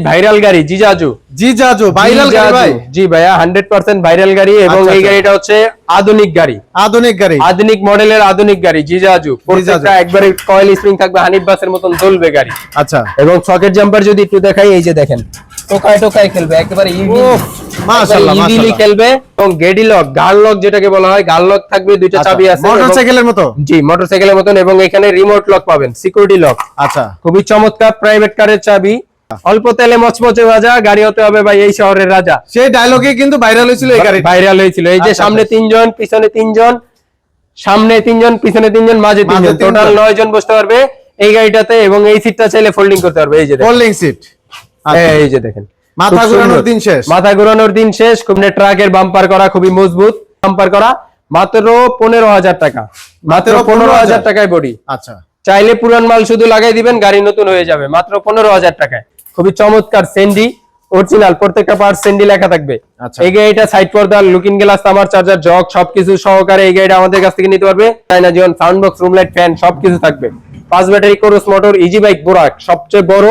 Viral গাড়ি জি Jaju viral গাড়ি। ভাই। জি ভাইয়া হান্ড্রেড পার্সেন্ট ভাইরাল গাড়ি এবং আচ্ছা, এই আচ্ছা। গাড়িটা হচ্ছে আধুনিক গাড়ি। আধুনিক গাড়ি। আধুনিক মডেলের আধুনিক গাড়ি প্রত্যেকটা একবারে কয়েল স্প্রিং থাকবে হানিফ বাসের মতন গাড়ি। আচ্ছা। এবং সকেট জাম্পার যদি একটু দেখাই এই যে দেখেন টোকায় টোকায় খেলবে একেবারে মাশাআল্লাহ, ইজিলি খেলবে এবং গেডি লক লক যেটাকে বলা হয় গার লক থাকবে দুইটা চাবি আছে মোটরসাইকেলের মতো? জি মোটরসাইকেলের মতন এবং এখানে রিমোট লক পাবেন সিকিউরিটি লক আচ্ছা। খুবই চমৎকার প্রাইভেট কারের চাবি। অল্প তেলে মচমচে ভাজা গাড়ি হতে হবে ভাই এই শহরের রাজা। সেই ডায়লগে কিন্তু ভাইরাল হয়েছিল এই গাড়ি ভাইরাল হয়েছিল। এই যে আচ্ছা, সামনে আচ্ছা। তিনজন পিছনে তিনজন সামনে তিনজন পিছনে তিনজন মাঝে তিনজন। টোটাল নয় জন বসতে পারবে এই গাড়িটাতে এবং এই সিটটা চাইলে ফোল্ডিং করতে পারবে। এই যে দেখেন। ফোল্ডিং সিট এই যে দেখেন। মাথা ঘোরানোর দিন শেষ। মাথা ঘোরানোর দিন শেষ। খুব ট্রাকের বাম্পার করা খুবই মজবুত। বাম্পার করা মাত্র পনেরো হাজার টাকা। মাত্র পনেরো হাজার 15,000 টাকায় বডি আচ্ছা। চাইলে পুরান মাল শুধু লাগাই দিবেন গাড়ি নতুন হয়ে যাবে। মাত্র পনেরো হাজার টাকায়। খুবই চমৎকার সেন্ডি অরিজিনাল প্রত্যেকটা পার্ট সেন্ডি লেখা থাকবে। আচ্ছা। এই গাড়িটা সাইড পর্দা লুকিং গ্লাস আমার চার্জার জগ সবকিছু সহকারে এই গাড়িটা আমাদের কাছ থেকে নিতে পারবে। চাইনা জীবন sound box room light fan সবকিছু থাকবে। পাঁচ battery cross motor easy bike বোরাক সবচেয়ে বড়।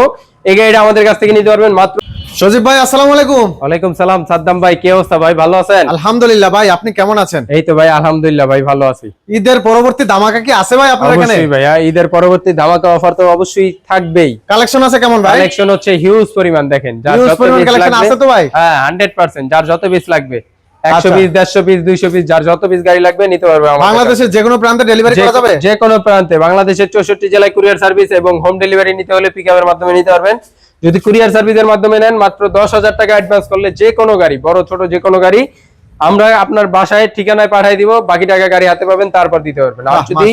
এই গাড়িটা আমাদের কাছ থেকে নিতে পারবেন মাত্র সজীব ভাই আসসালামু আলাইকুম। ওয়ালাইকুম সালাম সাদ্দাম ভাই কি অবস্থা ভাই? ভালো আছেন? আলহামদুলিল্লাহ ভাই আপনি কেমন আছেন? এই তো ভাই আলহামদুলিল্লাহ ভাই ভালো আছি। ঈদের পরবর্তী ধামাকা কি আছে ভাই আপনার এখানে? অবশ্যই ভাইয়া ঈদের পরবর্তী ধামাকা অফার তো অবশ্যই থাকবেই। কালেকশন আছে কেমন ভাই? কালেকশন হচ্ছে হিউজ পরিমাণ দেখেন যার যত collection লাগবে- আছে তো ভাই? হ্যাঁ হান্ড্রেড পার্সেন্ট যার যত পিস লাগবে। একশো আচ্ছা। পিস দেড়শো পিস দুইশো পিস যার যত পিস গাড়ি লাগবে নিতে পারবে আমাদের বাংলাদেশের যে কোনো প্রান্তে ডেলিভারি করা যাবে? যে কোনো প্রান্তে বাংলাদেশের চৌষট্টি জেলায় কুরিয়ার সার্ভিস এবং হোম ডেলিভারি নিতে হলে পিক মাধ্যমে নিতে পারবেন। যদি কুরিয়ার সার্ভিসের মাধ্যমে নেন মাত্র দশ হাজার টাকা অ্যাডভান্স করলে যে কোনো গাড়ি বড় ছোট যে কোনো গাড়ি আমরা আপনার বাসায় ঠিকানায় পাঠিয়ে দিব বাকি টাকা গাড়ি হাতে পাবেন তারপর দিতে পারবেন। আর যদি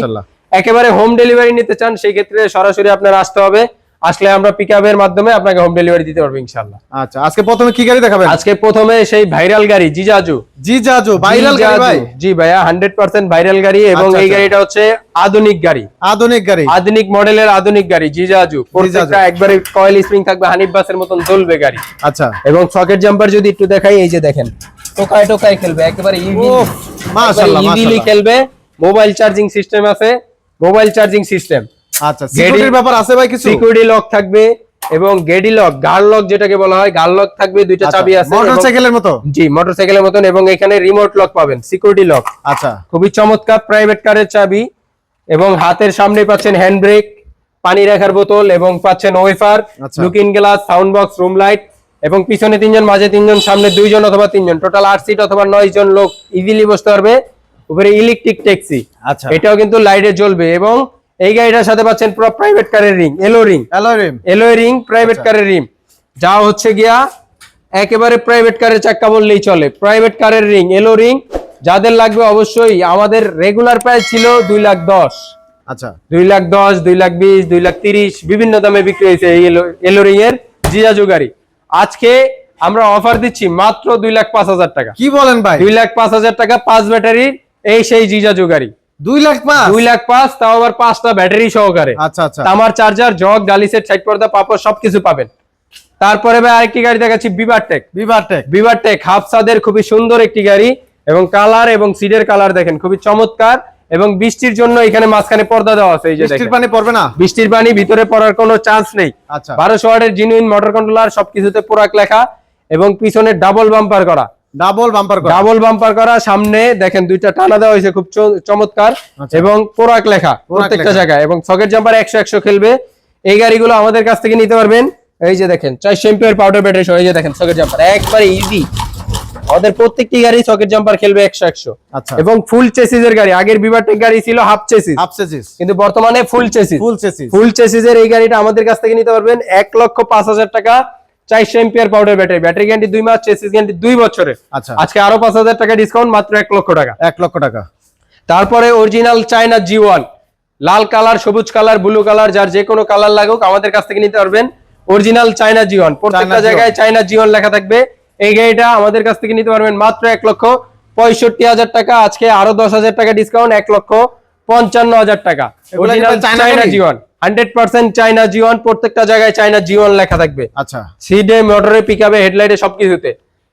একেবারে হোম ডেলিভারি নিতে চান সেই ক্ষেত্রে সরাসরি আপনার আসতে হবে। আসলে আমরা পিক মাধ্যমে আপনাকে হোম ডেলিভারি দিতে পারব ইনশাল্লাহ আচ্ছা আজকে প্রথমে কি গাড়ি দেখাবেন? আজকে প্রথমে সেই ভাইরাল গাড়ি জিজাজু। জি জাজু ভাইরাল গাড়ি ভাই। জি ভাইয়া হান্ড্রেড পার্সেন্ট ভাইরাল গাড়ি এবং আচ্ছা, এই আচ্ছা। গাড়িটা হচ্ছে আধুনিক গাড়ি। আধুনিক গাড়ি। আধুনিক মডেলের আধুনিক গাড়ি জিজাজু। প্রত্যেকটা একবারে কয়েল স্প্রিং থাকবে হানিফ বাসের মতন চলবে গাড়ি। আচ্ছা। এবং সকেট জাম্পার যদি একটু দেখাই এই যে দেখেন টোকায় টোকায় খেলবে একেবারে উফ, মাশাআল্লাহ, ইজিলি মাশাআল্লাহ। খেলবে। মোবাইল চার্জিং সিস্টেম আছে মোবাইল চার্জিং সিস্টেম আচ্ছা সিকিউরিটির ব্যাপার আছে ভাই কিছু? সিকিউরিটি লক থাকবে এবং গেডি লক গার লক যেটাকে বলা হয় গার লক থাকবে দুইটা আচ্ছা, চাবি আছে মোটরসাইকেলের মতো? জি মোটরসাইকেলের মতন এবং এখানে রিমোট লক পাবেন সিকিউরিটি লক আচ্ছা। খুবই চমৎকার প্রাইভেট কারের চাবি এবং হাতের সামনে পাচ্ছেন হ্যান্ড ব্রেক পানি রাখার বোতল এবং পাচ্ছেন wafer. Looking glass sound box room light এবং পিছনে তিনজন মাঝে তিনজন সামনে দুইজন অথবা তিনজন টোটাল আট সিট অথবা নয় জন লোক ইজিলি বসতে পারবে। উপরে ইলেকট্রিক ট্যাক্সি আচ্ছা। এটাও কিন্তু লাইটে জ্বলবে এবং এই গাড়িটার সাথে পাচ্ছেন পুরো প্রাইভেট কারের রিং এলো রিং অ্যালয় এলো রিং প্রাইভেট। কারের রিং যা হচ্ছে গিয়া একেবারে প্রাইভেট কারের চাক্কা বললেই চলে। প্রাইভেট কারের রিং এলো রিং যাদের লাগবে অবশ্যই আমাদের রেগুলার প্রাইস ছিল দুই লাখ দশ। আচ্ছা। দুই লাখ দশ দুই লাখ বিশ দুই লাখ তিরিশ বিভিন্ন দামে বিক্রি হয়েছে এই এলো- এলো রিং এর জিজাজু গাড়ি। আজকে আমরা অফার দিচ্ছি মাত্র দুই লাখ পাঁচ হাজার টাকা। কি বলেন ভাই? দুই লাখ পাঁচ হাজার টাকা পাঁচ ব্যাটারির এই সেই জিজাজু গাড়ি। লাখ পাঁচ? দুই লাখ পাঁচ তাও আবার পাঁচটা ব্যাটারি সহকারে। আচ্ছা আচ্ছা। তামার চার্জার জগ ডালি সেট সাইড পর্দা পাপড় সবকিছু পাবেন। তারপরে ভাই আরেকটি গাড়ি দেখাচ্ছি beaver tech beaver tech beaver tech হাফসাদের খুবই সুন্দর একটি গাড়ি এবং কালার এবং সিডের কালার দেখেন খুবই চমৎকার এবং বৃষ্টির জন্য এখানে মাঝখানে পর্দা দেওয়া আছে এই যে বৃষ্টির পানি পড়বে না? বৃষ্টির পানি ভিতরে পড়ার কোনো চান্স নেই। আচ্ছা। বারোশো ওয়াটের জিনুইন মোটর কন্ট্রোলার সবকিছুতে পোরাক লেখা এবং পিছনে ডাবল বাম্পার করা। ডাবল বাম্পার করা। ডাবল বাম্পার করা সামনে দেখেন দুইটা টানা দেওয়া হয়েছে খুব চমৎকার। আচ্ছা। এবং পোরাক লেখা প্রত্যেকটা জায়গায়। এবং সকেট জাম্পার একশো একশো খেলবে। এই গাড়িগুলো আমাদের কাছ থেকে নিতে পারবেন। এই যে দেখেন চারশো এমপিয়ার পাউডার ব্যাটারি সহ এই যে দেখেন সকেট জাম্পার একবারে ইজি আমাদের প্রত্যেকটি গাড়ি সকেট জাম্পার খেলবে একশো একশো। আচ্ছা। এবং ফুল চেসিসের গাড়ি। আগের বিভাটেক গাড়ি ছিল হাফ চেসিস হাফ সেজিস কিন্তু বর্তমানে ফুল চেসিস ফুল সেজিস ফুল চেসিসের এই গাড়িটা আমাদের কাছ থেকে নিতে পারবেন। এক লক্ষ পাঁচ হাজার টাকা চারশো ampere powder battery battery guarantee দুই মাস চেসিস গ্যারান্টি দুই বছরের আচ্ছা। আজকে আরও পাঁচ হাজার টাকা ডিসকাউন্ট মাত্র এক লক্ষ টাকা। এক লক্ষ টাকা। তারপরে অরিজিনাল চায়না জি ওয়ান লাল কালার সবুজ কালার ব্লু কালার যার যে কোনো কালার লাগুক আমাদের কাছ থেকে নিতে পারবেন অরিজিনাল চায়না জি ওয়ান প্রত্যেকটা জায়গায় চায়না জি ওয়ান লেখা থাকবে। এই গাড়িটা আমাদের কাছ থেকে নিতে পারবেন মাত্র এক লক্ষ পঁয়ষট্টি হাজার টাকা। আজকে আরও দশ হাজার টাকা ডিসকাউন্ট এক লক্ষ পঞ্চান্ন হাজার টাকা। Original China? Hundred percent China G প্রত্যেকটা জায়গায় চায়না জিওন লেখা থাকবে। আচ্ছা। সিডে মোটরে পিকআপে হেডলাইটে সবকিছুতে।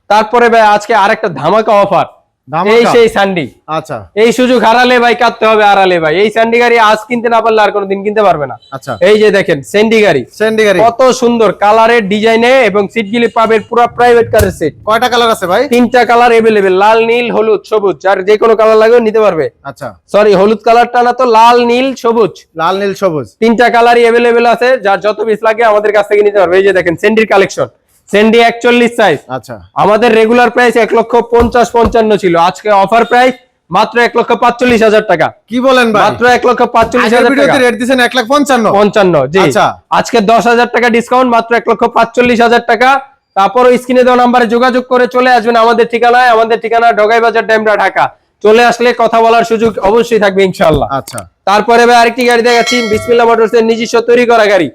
তারপরে ভাই আজকে আরেকটা ধামাকা অফার। এই সেই স্যান্ডি আচ্ছা। এই সুযোগ হারালে ভাই কাটতে হবে হারালে ভাই। এই স্যান্ডি গাড়ি আজ কিনতে না পারলে আর কোনোদিন কিনতে পারবে না। আচ্ছা। এই যে দেখেন স্যান্ডি গাড়ি। স্যান্ডি গাড়ি। কত সুন্দর কালারের ডিজাইনে এবং সিটগুলি পাবেন পুরো প্রাইভেট কারের সেট কয়টা কালার আছে ভাই? তিনটা কালার এভেলেবেল লাল নীল হলুদ সবুজ। আর যে কোনো কালার লাগবে নিতে পারবে। আচ্ছা। সরি হলুদ কালারটা না তো লাল নীল সবুজ। লাল নীল সবুজ। তিনটা কালারই এভেলেবেল আছে যার যত পিস লাগে আমাদের কাছ থেকে নিতে পারবে। এই যে দেখেন সেন্ডির কালেকশন সেন্ডি একচল্লিশ সাইজ আচ্ছা। আমাদের রেগুলার প্রাইস এক লক্ষ পঞ্চাশ পঞ্চান্ন ছিল। আজকে অফার প্রাইস মাত্র এক লক্ষ পাঁচচল্লিশ হাজার টাকা। কি বলেন মাত্র এক লক্ষ পাঁচচল্লিশ হাজার টাকা। রেট দিছেন এক লাখ পঞ্চান্ন। পঞ্চান্ন জি। আচ্ছা। আজকে দশ হাজার টাকা ডিসকাউন্ট মাত্র এক লক্ষ পাঁচচল্লিশ হাজার টাকা। তারপর ওই স্ক্রিনে দেওয়া নাম্বারে যোগাযোগ করে চলে আসবেন আমাদের ঠিকানায়। আমাদের ঠিকানা ডগাই বাজার ডেমরা ঢাকা। চলে আসলে কথা বলার সুযোগ অবশ্যই থাকবে ইনশাল্লাহ আচ্ছা। তারপরে ভাই আরেকটি গাড়ি দেখাচ্ছি। বিসমিল্লা মোটরস এর নিজস্ব তৈরি করা গাড়ি।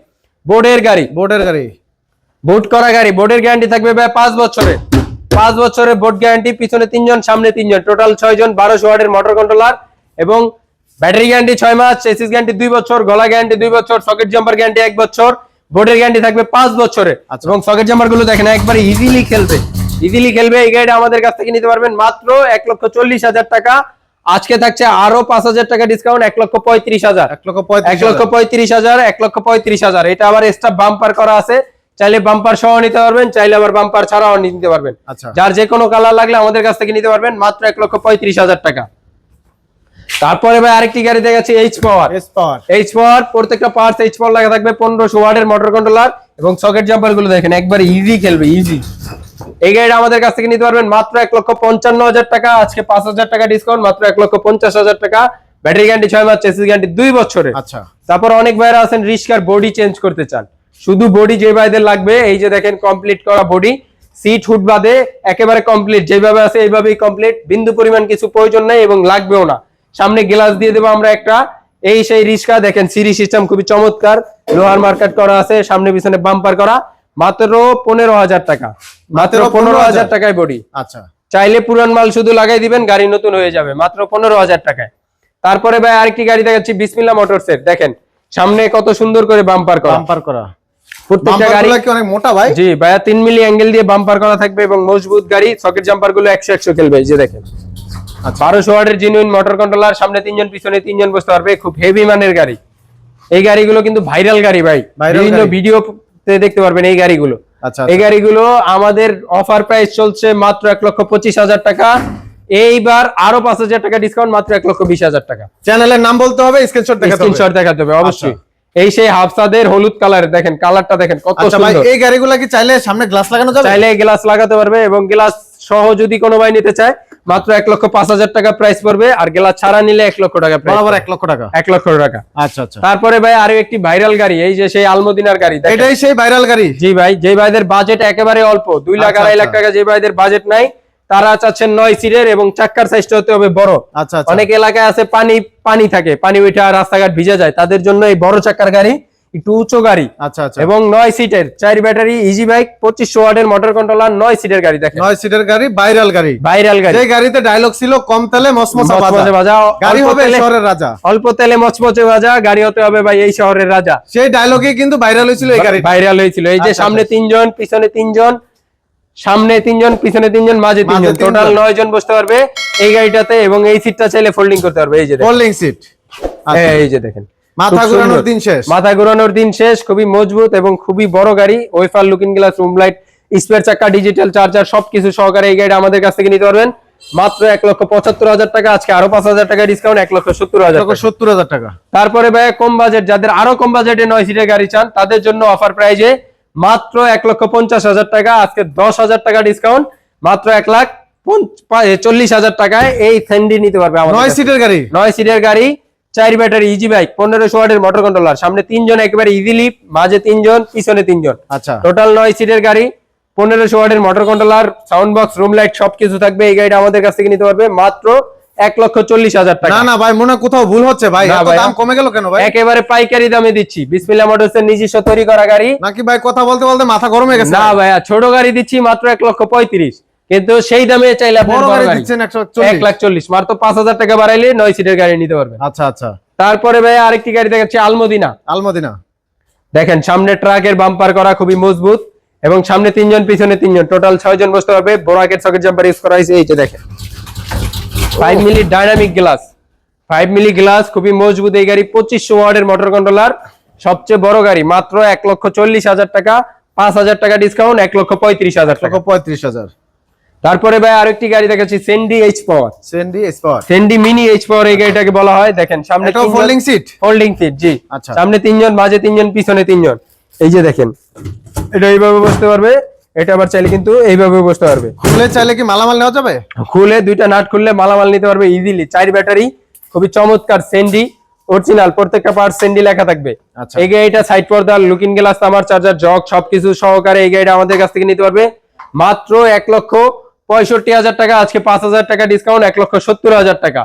বোর্ডের গাড়ি। বোর্ডের গাড়ি। বোর্ড করা গাড়ি বোর্ডের গ্যারান্টি থাকবে ভাই পাঁচ বছরের পাঁচ বছরের বোর্ড গ্যারান্টি পিছনে তিনজন সামনে তিনজন। টোটাল ছয় জন বারোশো ওয়াটের মোটর কন্ট্রোলার এবং ব্যাটারি গ্যারান্টি ছয় মাস চেসিস গ্যারান্টি দুই বছর গলা গ্যারান্টি দুই বছর সকেট জাম্পার গ্যারান্টি এক বছর বোর্ডের গ্যারান্টি থাকবে পাঁচ বছরে। আচ্ছা। এবং সকেট জাম্পারগুলো দেখেন একবার ইজিলি খেলবে। ইজিলি খেলবে এই গাড়িটা আমাদের কাছ থেকে নিতে পারবেন মাত্র এক লক্ষ চল্লিশ হাজার টাকা। আজকে থাকছে আরও পাঁচ হাজার টাকা ডিসকাউন্ট এক লক্ষ পঁয়ত্রিশ হাজার। এক লক্ষ এক লক্ষ পঁয়ত্রিশ হাজার এক লক্ষ পঁয়ত্রিশ হাজার। এটা আবার এক্সট্রা বাম্পার করা আছে। চাইলে বাম্পার সহ নিতে পারবেন চাইলে আবার বাম্পার ছাড়াও নিতে পারবেন। আচ্ছা। যার যে কোনো কালার লাগলে আমাদের কাছ থেকে নিতে পারবেন মাত্র এক লক্ষ পঁয়ত্রিশ হাজার টাকা। তারপরে ভাই আরেকটি গাড়ি দেখাচ্ছি এইচ পাওয়ার এইচ পাওয়ার প্রত্যেকটা পার্টস এইচ পাওয়ার লাগা থাকবে পনেরোশো ওয়ার্ডের মোটর কন্ট্রোলার এবং সকেট জাম্পারগুলো দেখেন একবার ইজি খেলবে ইজি এই গাড়িটা আমাদের কাছ থেকে নিতে পারবেন মাত্র এক লক্ষ পঞ্চান্ন হাজার টাকা আজকে পাঁচ হাজার টাকা ডিসকাউন্ট মাত্র এক লক্ষ পঞ্চাশ হাজার টাকা। ব্যাটারি গ্যারান্টি ছয় মাস চেসিস গ্যারান্টি দুই বছরের। আচ্ছা। তারপর অনেক ভাইরা আছেন রিস্কার বডি চেঞ্জ করতে চান। শুধু বডি যে ভাইদের লাগবে এই যে দেখেন কমপ্লিট করা বডি সিট হুড বাদে একেবারে কমপ্লিট যেভাবে আছে এইভাবেই কমপ্লিট বিন্দু পরিমাণ কিছু প্রয়োজন নেই এবং লাগবেও না। সামনে গ্লাস দিয়ে দেবো আমরা একটা এই সেই রিস্কা দেখেন সিরি সিস্টেম খুবই চমৎকার লোহার মার্কেট করা আছে সামনে পিছনে বাম্পার করা মাত্র পনেরো হাজার টাকা মাত্র পনেরো 15,000 হাজার টাকায় বডি আচ্ছা। চাইলে পুরান মাল শুধু লাগাই দিবেন গাড়ি নতুন হয়ে যাবে মাত্র পনেরো হাজার টাকায়। তারপরে ভাই আরেকটি গাড়ি দেখাচ্ছি বিসমিল্লা মোটরসের দেখেন সামনে কত সুন্দর করে বাম্পার করা। বাম্পার করা। প্রত্যেকটা গাড়ি অনেক মোটা ভাই? জি ভাইয়া তিন মিলি অ্যাঙ্গেল দিয়ে বাম্পার করা থাকবে এবং মজবুত গাড়ি সকেট জাম্পারগুলো খেলবে যে দেখেন। আচ্ছা। বারোশো ওয়ার্ডের জিনুইন মোটর কন্ট্রোলার সামনে তিনজন পিছনে তিনজন বসতে পারবে খুব হেভি মানের গাড়ি। এই গাড়িগুলো কিন্তু ভাইরাল গাড়ি ভাই। বিভিন্ন গাড়ি। দেখতে পারবেন এই গাড়িগুলো। আচ্ছা এই গাড়িগুলো আমাদের অফার প্রাইস চলছে মাত্র এক লক্ষ পঁচিশ হাজার টাকা। এইবার আরও পাঁচ হাজার টাকা ডিসকাউন্ট মাত্র এক লক্ষ বিশ হাজার টাকা। চ্যানেলের নাম বলতে হবে স্ক্রিনশট দেখাতে হবে। স্ক্রিনশট দেখাতে হবে অবশ্যই। এই সেই হাফসাদের হলুদ কালার দেখেন কালারটা দেখেন কত আচ্ছা সুন্দর। এই গাড়িগুলা কি চাইলে সামনে গ্লাস লাগানো যাবে? চাইলে গ্লাস লাগাতে পারবে এবং গ্লাস সহ যদি কোনো ভাই নিতে চায় মাত্র এক লক্ষ পাঁচ হাজার টাকা প্রাইস পড়বে আর গেলা ছাড়া নিলে এক লক্ষ টাকা বরাবর এক লক্ষ টাকা। এক লক্ষ টাকা। আচ্ছা আচ্ছা। তারপরে ভাই আরও একটি ভাইরাল গাড়ি এই যে সেই আলমদিনার গাড়ি। এটাই সেই ভাইরাল গাড়ি? জি ভাই যে ভাইদের বাজেট একেবারে অল্প দুই লাখ আচ্ছা, আড়াই লাখ আচ্ছা। টাকা যে ভাইদের বাজেট নাই তারা চাচ্ছেন নয় সিটের এবং চাক্কার সাইজটা হতে হবে বড়। আচ্ছা আচ্ছা। অনেক এলাকায় আছে পানি পানি থাকে পানি আর রাস্তাঘাট ভিজে যায়। তাদের জন্য এই বড় চাক্কার গাড়ি একটু উঁচু গাড়ি। আচ্ছা আচ্ছা। এবং নয় সিটের চার ব্যাটারি ইজি বাইক পঁচিশশো ওয়াটের মোটর কন্ট্রোলার নয় সিটের গাড়ি দেখেন। নয় সিটের গাড়ি ভাইরাল গাড়ি। ভাইরাল গাড়ি। যে গাড়িতে ডায়লগ ছিল কম তেলে মসমসা ভাজা গাড়ি হবে শহরের রাজা। অল্প তেলে মচমচে ভাজা গাড়ি হতে হবে ভাই এই শহরের রাজা। সেই ডায়লগে কিন্তু ভাইরাল হয়েছিল এই গাড়ি ভাইরাল হয়েছিল। এই যে আচ্ছা, সামনে আচ্ছা। তিনজন পিছনে তিনজন সামনে তিনজন পিছনে তিনজন মাঝে তিনজন। টোটাল নয় জন বসতে পারবে এই গাড়িটাতে এবং এই সিটটা চাইলে ফোল্ডিং করতে পারবে। এই যে ফোল্ডিং সিট হ্যাঁ, এই যে দেখেন। মাথা ঘোরানোর দিন শেষ। মাথা ঘোরানোর দিন শেষ খুবই মজবুত এবং খুবই বড় গাড়ি wafer looking glass room light spare চাকা ডিজিটাল চার্জার সবকিছু সহকারে এই গাড়ি আমাদের কাছ থেকে নিতে পারবেন। মাত্র এক লক্ষ পঁচাত্তর হাজার টাকা আজকে আরও পাঁচ হাজার টাকা ডিসকাউন্ট এক লক্ষ সত্তর হাজার টাকা। সত্তর হাজার টাকা। তারপরে ভাই কম বাজেট যাদের আরও কম বাজেটে নয় সিটের গাড়ি চান তাদের জন্য অফার প্রাইজে মাত্র এক লক্ষ পঞ্চাশ হাজার টাকা আজকে দশ হাজার টাকা ডিসকাউন্ট মাত্র এক লাখ চল্লিশ হাজার টাকায় এই স্যান্ডি নিতে পারবে নয়। সিটের গাড়ি। নয় সিটের গাড়ি চার ব্যাটারি ইজি বাইক পনেরোশো ওয়াটের মোটর কন্ট্রোলার সামনে তিনজন একেবারে ইজিলি মাঝে তিনজন পিছনে তিনজন। আচ্ছা। টোটাল নয় সিটের গাড়ি পনেরোশো ওয়াটের motor controller sound box room light সবকিছু থাকবে এই গাড়িটা আমাদের কাছ থেকে নিতে পারবে মাত্র এক লক্ষ চল্লিশ হাজার টাকা। না না ভাই মনে কোথাও ভুল হচ্ছে ভাই। ভাই, দাম কমে গেল কেন ভাই? একেবারে পাইকারি দামে দিচ্ছি। বিসমিল্লা মোটরস এর নিজস্ব তৈরি করা গাড়ি। নাকি ভাই কথা বলতে বলতে মাথা গরম হয়ে গেছে? না ভাইয়া ছোট গাড়ি দিচ্ছি মাত্র এক লক্ষ পঁয়ত্রিশ। কিন্তু সেই দামে চাইলে আপনি বড় গাড়ি দিচ্ছেন একশো এক লাখ চল্লিশ। মাত্র পাঁচ হাজার টাকা বাড়াইলে নয় সিটের গাড়ি নিতে পারবেন। আচ্ছা আচ্ছা। তারপরে ভাইয়া আরেকটি গাড়ি দেখাচ্ছি আলমদিনা। আলমদিনা। দেখেন সামনে ট্রাকের বাম্পার করা খুবই মজবুত এবং সামনে তিনজন পিছনে তিনজন। টোটাল ছয় জন বসতে পারবে বোরাকের সকেট জাম্পার ইউজ করা হয়েছে এই যে দেখেন। Five milli dynamic glass. Five milli glass খুবই মজবুত এই গাড়ি পঁচিশশো ওয়ার্ডের মোটর কন্ট্রোলার সবচেয়ে বড় গাড়ি মাত্র এক লক্ষ চল্লিশ হাজার টাকা পাঁচ হাজার টাকা ডিসকাউন্ট এক লক্ষ পঁয়ত্রিশ হাজার টাকা। পঁয়ত্রিশ হাজার। তারপরে ভাই আরেকটি গাড়ি দেখাচ্ছি সেন্ডি এইচ পাওয়ার সেন্ডি স্পট সেন্ডি মিনি এইচ পাওয়ার এই গাড়িটাকে বলা হয়। দেখেন সামনে ফোল্ডিং সিট ফোল্ডিং সিট জি। আচ্ছা। সামনে তিনজন মাঝে তিনজন পিছনে তিনজন। এই যে দেখেন। এটা এইভাবে বসতে পারবে। এটা আবার চাইলে কিন্তু এইভাবে বসতে পারবে। খুলে চাইলে কি মালামাল নেওয়া যাবে? খুলে দুইটা নাট খুললে মালামাল নিতে পারবে ইজিলি চার ব্যাটারি খুবই চমৎকার সেন্ডি অরিজিনাল প্রত্যেকটা পার্ট সেন্ডি লেখা থাকবে। আচ্ছা। এই গাড়িটা সাইড পর্দা লুকিং গ্লাস তামার চার্জার জগ সবকিছু সহকারে এই গাড়িটা আমাদের কাছ থেকে নিতে পারবে। মাত্র এক লক্ষ পঁয়ষট্টি হাজার টাকা আজকে পাঁচ হাজার টাকা ডিসকাউন্ট এক লক্ষ সত্তর হাজার টাকা।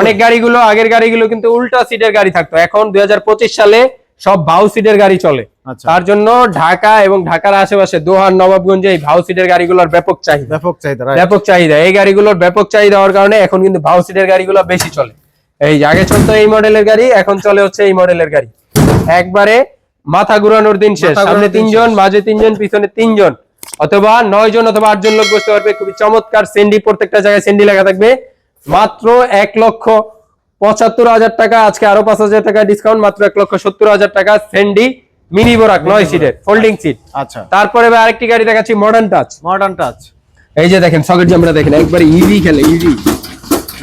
অনেক গাড়িগুলো আগের গাড়িগুলো কিন্তু উল্টা সিটের গাড়ি থাকতো। এখন দুই হাজার পঁচিশ সালে সব ভাউ সিটের গাড়ি চলে। আচ্ছা। তার জন্য ঢাকা এবং ঢাকার আশেপাশে দোহার নবাবগঞ্জে এই ভাউ সিটের গাড়িগুলোর ব্যাপক চাহিদা। ব্যাপক চাহিদা ব্যাপক চাহিদা। এই গাড়িগুলোর ব্যাপক চাহিদা হওয়ার কারণে এখন কিন্তু ভাউ সিটের গাড়িগুলো বেশি চলে। এই আগে চলতো এই মডেলের গাড়ি এখন চলে হচ্ছে এই মডেলের গাড়ি। একবারে মাথা ঘুরানোর দিন শেষ। সামনে তিনজন মাঝে তিনজন পিছনে তিনজন। অথবা নয় জন অথবা আটজন লোক বসতে পারবে। খুবই চমৎকার সেন্ডি প্রত্যেকটা জায়গায় সেন্ডি লেখা থাকবে। মাত্র এক লক্ষ পঁচাত্তর হাজার টাকা আজকে আরও পাঁচ হাজার টাকা ডিসকাউন্ট মাত্র এক লক্ষ সত্তর হাজার টাকা। সেন্ডি মিনি বোরাক নয় সিটের ফোল্ডিং সিট আচ্ছা। তারপরে আরেকটি গাড়ি দেখাচ্ছি মডার্ন টাচ মডার্ন টাচ এই যে দেখেন সকেট জামরা দেখেন একবার ইজি খেলে ইজি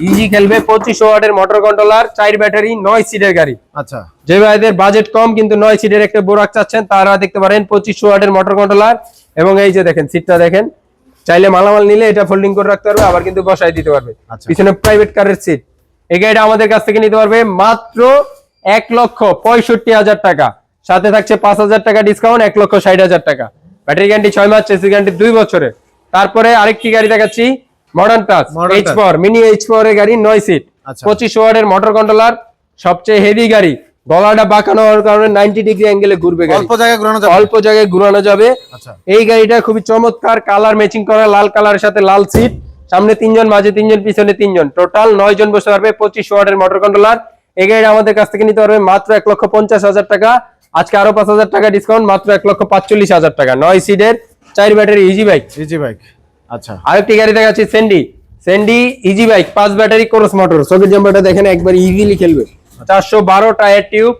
ইজি খেলবে পঁচিশ ওয়াটের মোটর কন্ট্রোলার চার ব্যাটারি নয় সিটের গাড়ি। আচ্ছা। যে ভাইদের বাজেট কম কিন্তু নয় সিটের একটা বোরাক চাচ্ছেন তারা দেখতে পারেন পঁচিশ ওয়াটের মোটর কন্ট্রোলার এবং এই যে দেখেন সিটটা দেখেন চাইলে মালামাল নিলে এটা ফোল্ডিং করে রাখতে পারবে আবার কিন্তু বসাই দিতে পারবে। আচ্ছা। পিছনে প্রাইভেট কারের সিট এই গাড়িটা আমাদের কাছ থেকে নিতে পারবে মাত্র এক লক্ষ পঁয়ষট্টি হাজার টাকা। সাথে থাকছে পাঁচ হাজার টাকা ডিসকাউন্ট এক লক্ষ ষাট হাজার টাকা। ব্যাটারি গ্যারান্টি ছয় মাস চেসি গ্যারান্টি দুই বছরের। তারপরে আরেকটি গাড়ি দেখাচ্ছি modern touch H four mini H four এর গাড়ি নয় সিট আচ্ছা। পঁচিশ ওয়ার্ডের মোটর কন্ট্রোলার সবচেয়ে হেভি গাড়ি। গলাটা বাঁকানো হওয়ার কারণে নাইনটি ডিগ্রি অ্যাঙ্গেলে ঘুরবে অল্প জায়গায় ঘোরানো যাবে। অল্প জায়গায় ঘুরানো যাবে। আচ্ছা। এই গাড়িটা খুবই চমৎকার কালার ম্যাচিং করা লাল কালারের সাথে লাল সিট সামনে তিনজন মাঝে তিনজন পিছনে তিনজন। টোটাল নয় জন বসতে পারবে পঁচিশ ওয়াটের মোটর কন্ট্রোলার এই গাড়িটা আমাদের কাছ থেকে নিতে পারবে মাত্র এক লক্ষ পঞ্চাশ হাজার টাকা। আজকে আরও পাঁচ হাজার টাকা ডিসকাউন্ট মাত্র এক লক্ষ পাঁচচল্লিশ হাজার টাকা। নয় সিটের চার battery easy bike easy bike আচ্ছা। আরেকটি গাড়ি দেখাচ্ছি সেন্ডি সেন্ডি ইজি বাইক পাঁচ ব্যাটারি ক্রস মোটর সকেট জাম্পারটা দেখেন একবার ইজিলি খেলবে। চারশো বারো টায়ার টিউব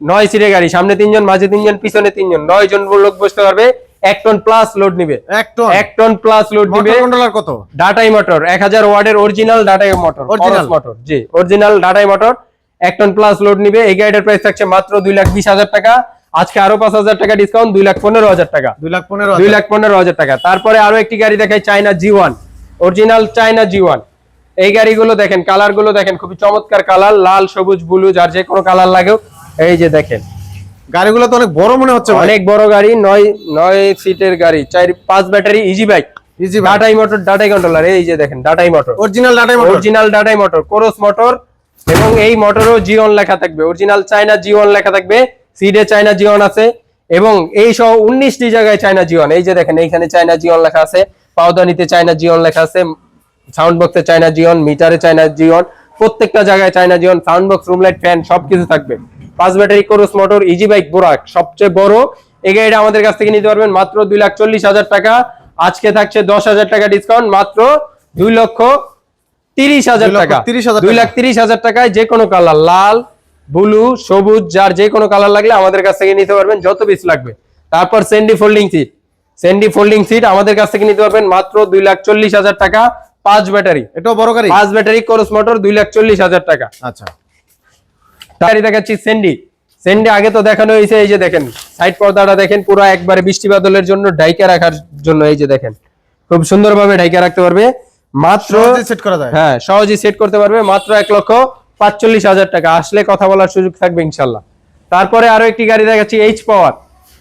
নয় সিটের গাড়ি। সামনে তিনজন মাঝে তিনজন পিছনে তিনজন। নয় জন লোক বসতে পারবে। এক টন প্লাস লোড নিবে। এক টন এক টন প্লাস লোড নিবে। কন্ট্রোলার কত? ডাটাই মোটর এক হাজার ওয়ার্ডের অরিজিনাল ডাটাই মোটর Original? মোটর জি অরিজিনাল ডাটাই মোটর এক টন প্লাস লোড নিবে। এই গাড়িটার প্রাইস থাকছে মাত্র দুই লাখ বিশ হাজার টাকা। আজকে আরও পাঁচ হাজার টাকা ডিসকাউন্ট দুই লাখ পনেরো হাজার টাকা। দুই লাখ পনেরো দুই হাজার। লাখ পনেরো হাজার টাকা। তারপরে আরও একটি গাড়ি দেখাই China G one original China G one এই গাড়িগুলো দেখেন কালারগুলো দেখেন খুবই চমৎকার কালার লাল সবুজ ব্লু যার যে কোনো কালার লাগেও এই যে দেখেন। গাড়িগুলো তো অনেক বড় মনে হচ্ছে অনেক বড় গাড়ি নয় নয় সিটের গাড়ি চার পাঁচ ব্যাটারি ইজি বাইক ইজি ডাটাই মোটর ডাটাই কন্ট্রোলার এই যে দেখেন ডাটাই মোটর অরিজিনাল ডাটাই মোটর অরিজিনাল ডাটাই মোটর কোরস মোটর এবং এই মোটরও জিওন লেখা থাকবে। অরিজিনাল চায়না জিওন লেখা থাকবে সিডে চায়না জিওন আছে এবং এই সহ উনিশটি জায়গায় চায়না জিওন এই যে দেখেন এইখানে চায়না জিওন লেখা আছে পাউদানিতে চায়না জিওন লেখা আছে সাউন্ড বক্সে চায়না জিওন মিটারে চায়না জিওন প্রত্যেকটা জায়গায় China G one sound box room light fan সবকিছু থাকবে। পাঁচ battery cross motor easy bike বোরাক সবচেয়ে বড়। এই গাড়িটা আমাদের কাছ থেকে নিতে পারবেন মাত্র দুই লাখ চল্লিশ হাজার টাকা। আজকে থাকছে দশ হাজার টাকা ডিসকাউন্ট মাত্র দুই লক্ষ তিরিশ হাজার টাকা। তিরিশ দুই লাখ তিরিশ হাজার টাকায় যে কোনো কালার লাল ব্লু সবুজ যার যে কোনো কালার লাগলে আমাদের কাছ থেকে নিতে পারবেন যত পিস লাগবে। তারপর সেন্ডি ফোল্ডিং সিট সেন্ডি ফোল্ডিং সিট আমাদের কাছ থেকে নিতে পারবেন মাত্র দুই লাখ চল্লিশ হাজার টাকা পাঁচ ব্যাটারি। এটাও বড় গাড়ি? পাঁচ ব্যাটারি কোরস মোটর দুই লাখ চল্লিশ হাজার টাকা। আচ্ছা। গাড়ি দেখাচ্ছি সেন্ডি সেন্ডি আগে তো দেখানো হয়েছে এই যে দেখেন সাইড পর্দাটা দেখেন পুরো একবারে বৃষ্টি বাদলের জন্য ডাইকা রাখার জন্য এই যে দেখেন। খুব সুন্দরভাবে ডাইকা রাখতে পারবে। মাত্র সেট করা যায়। হ্যাঁ সহজেই সেট করতে পারবে। মাত্র এক লক্ষ পাঁচচল্লিশ হাজার টাকা। আসলে কথা বলার সুযোগ থাকবে ইনশাল্লাহ। তারপরে আরও একটি গাড়ি দেখাচ্ছি H power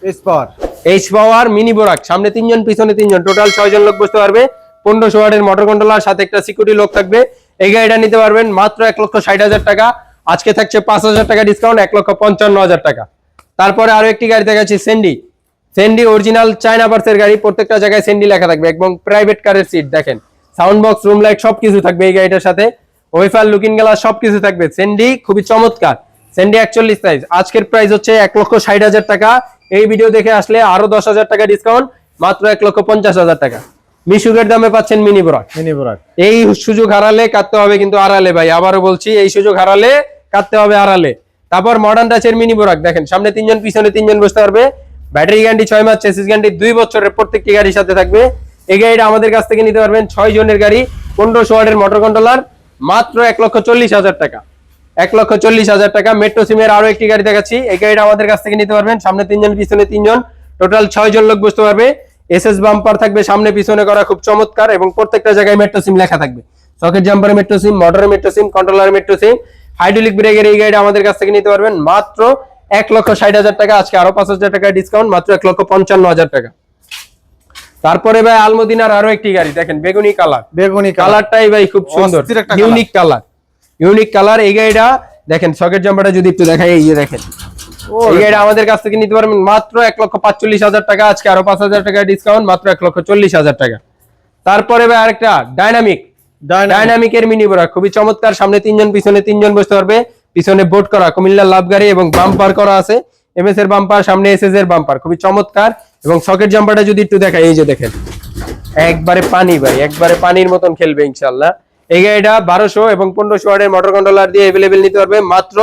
H power H power mini বোরাক সামনে তিনজন পিছনে তিনজন। টোটাল ছয় জন লোক বসতে পারবে। পনেরোশো ওয়াটের মোটর কন্ট্রোলার সাথে একটা সিকিউরিটি লোক থাকবে। এই গাড়িটা নিতে পারবেন মাত্র এক লক্ষ ষাট হাজার টাকা। আজকে থাকছে পাঁচ হাজার টাকা ডিসকাউন্ট এক লক্ষ পঞ্চান্ন হাজার টাকা। তারপরে আরও একটি গাড়ি দেখাচ্ছি সেন্ডি সেন্ডি অরিজিনাল চায়না বার্সের গাড়ি প্রত্যেকটা জায়গায় সেন্ডি লেখা থাকবে এবং প্রাইভেট কারের সিট দেখেন। সাউন্ড বক্স রুম লাইট সবকিছু থাকবে এই গাড়িটার সাথে। ওয়েফার লুকিং গ্লাস সবকিছু থাকবে। সেন্ডি খুবই চমৎকার। সেন্ডি একচল্লিশ সাইজ আজকের প্রাইস হচ্ছে এক লক্ষ ষাট হাজার টাকা। এই ভিডিও দেখে আসলে আরও দশ হাজার টাকা ডিসকাউন্ট মাত্র এক লক্ষ পঞ্চাশ হাজার টাকা। মিশুকের দামে পাচ্ছেন মিনি বরাক মিনি বোরাক এই সুযোগ হারালে কাটতে হবে কিন্তু আড়ালে ভাই আবারও বলছি এই সুযোগ হারালে কাটতে হবে আড়ালে। তারপর মডার্ন টাচের মিনি বোরাক, দেখেন, সামনে তিনজন, পিছনে তিনজন বসতে পারবে। ব্যাটারি গ্যারান্টি ছয় মাস চেসিস গ্যারান্টি দুই বছরের প্রত্যেকটি গাড়ির সাথে থাকবে। এই গাড়িটা আমাদের কাছ থেকে নিতে পারবেন ছয় জনের গাড়ি, পনেরোশো ওয়ার্ডের মোটর কন্ট্রোলার মাত্র এক লক্ষ চল্লিশ হাজার টাকা। এক লক্ষ চল্লিশ হাজার টাকা। মেট্রো সিমের আরও একটি গাড়ি দেখাচ্ছি। এই গাড়িটা আমাদের কাছ থেকে নিতে পারবেন। সামনে তিনজন, পিছনে তিনজন টোটাল ছয় জন লোক বসতে পারবে। এস এস বাম্পার থাকবে সামনে, পিছনে করা খুব চমৎকার এবং প্রত্যেকটা জায়গায় মেট্রো সিম লেখা থাকবে। সকেট জাম্পারে মেট্রো সিম মোটরের মেট্রো সিম কন্ট্রোলার মেট্রো সিম হাইড্রোলিক ব্রেকের এই গাড়িটা আমাদের কাছ থেকে নিতে পারবেন। মাত্র এক লক্ষ ষাট হাজার টাকা আজকে আরও পাঁচ হাজার টাকা ডিসকাউন্ট মাত্র এক লক্ষ পঞ্চান্ন হাজার টাকা। তারপরে ভাই আলমদিনার আরও একটি গাড়ি দেখেন বেগুনি কালার। বেগুনি কালার। কালারটাই ভাই খুব সুন্দর। Unique colour. ইউনিক কালার এই গাড়িটা দেখেন সকেট জাম্পারটা যদি একটু দেখাই এই যে দেখেন। এই গাড়িটা আমাদের কাছ থেকে নিতে পারবেন। মাত্র এক লক্ষ পাঁচচল্লিশ হাজার টাকা আজকে আরও পাঁচ হাজার টাকা ডিসকাউন্ট মাত্র এক লক্ষ চল্লিশ হাজার টাকা। তারপরে ভাই আরেকটা ডাইনামিক ডাইনামিকের মিনি বোরা খুবই চমৎকার। সামনে তিনজন, পিছনে তিনজন বসতে পারবে। পিছনে বোট করা। কুমিল্লার লাভ গাড়ি এবং বাম্পার করা আছে। এমএস এর বাম্পার সামনে এসএস এর বাম্পার খুবই চমৎকার। এবং সকেট জাম্পারটা যদি একটু দেখাই, এই যে দেখেন। একবারে পানি ভাই, একবারে পানির মতন খেলবে ইনশাল্লাহ এই গাড়িটা বারোশো এবং পনেরোশো ওয়ার্ডের মোটর কন্ট্রোলার দিয়ে অ্যাভেলেবেল নিতে পারবে। মাত্র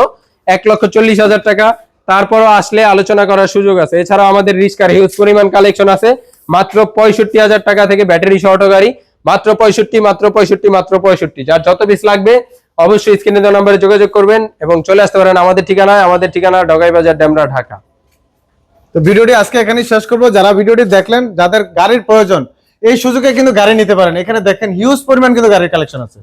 এক লক্ষ চল্লিশ হাজার টাকা। তারপরও আসলে আলোচনা করার সুযোগ আছে। এছাড়াও আমাদের রিস্কার হিউজ পরিমাণ কালেকশন আছে। মাত্র পঁয়ষট্টি হাজার টাকা থেকে ব্যাটারি অটো গাড়ি। মাত্র পঁয়ষট্টি মাত্র পঁয়ষট্টি মাত্র পঁয়ষট্টি। যার যত পিস লাগবে, অবশ্যই স্ক্রিনে দেওয়া নাম্বারে যোগাযোগ করবেন এবং চলে আসতে পারেন আমাদের ঠিকানায়, আমাদের ঠিকানা ডগাই বাজার ডেমরা, ঢাকা। তো ভিডিওটি আজকে এখানেই শেষ করব। যারা ভিডিওটি দেখলেন, যাদের গাড়ির প্রয়োজন, এই সুযোগে কিন্তু গাড়ি নিতে পারেন। এখানে দেখেন হিউজ পরিমাণ কিন্তু গাড়ির কালেকশন আছে।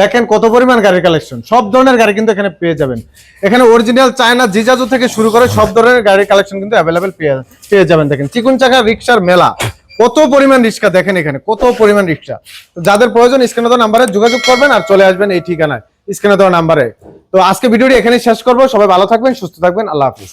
দেখেন কত পরিমাণ গাড়ির কালেকশন সব ধরনের গাড়ি কিন্তু এখানে পেয়ে যাবেন। এখানে অরিজিনাল চায়না জিজাজু থেকে শুরু করে সব ধরনের গাড়ির কালেকশন কিন্তু অ্যাভেলেবেল পেয়ে পেয়ে যাবেন। দেখেন চিকুন চাকা রিক্সার মেলা। কত পরিমাণ রিক্সা দেখেন এখানে, কত পরিমাণ রিক্সা। যাদের প্রয়োজন, স্ক্রিনে দেওয়া নাম্বারে যোগাযোগ করবেন আর চলে আসবেন এই ঠিকানায়, স্ক্রিনে দেওয়া নাম্বারে। তো আজকে ভিডিওটি এখানে শেষ করব, সবাই ভালো থাকবেন, সুস্থ থাকবেন, আল্লাহ হাফিজ।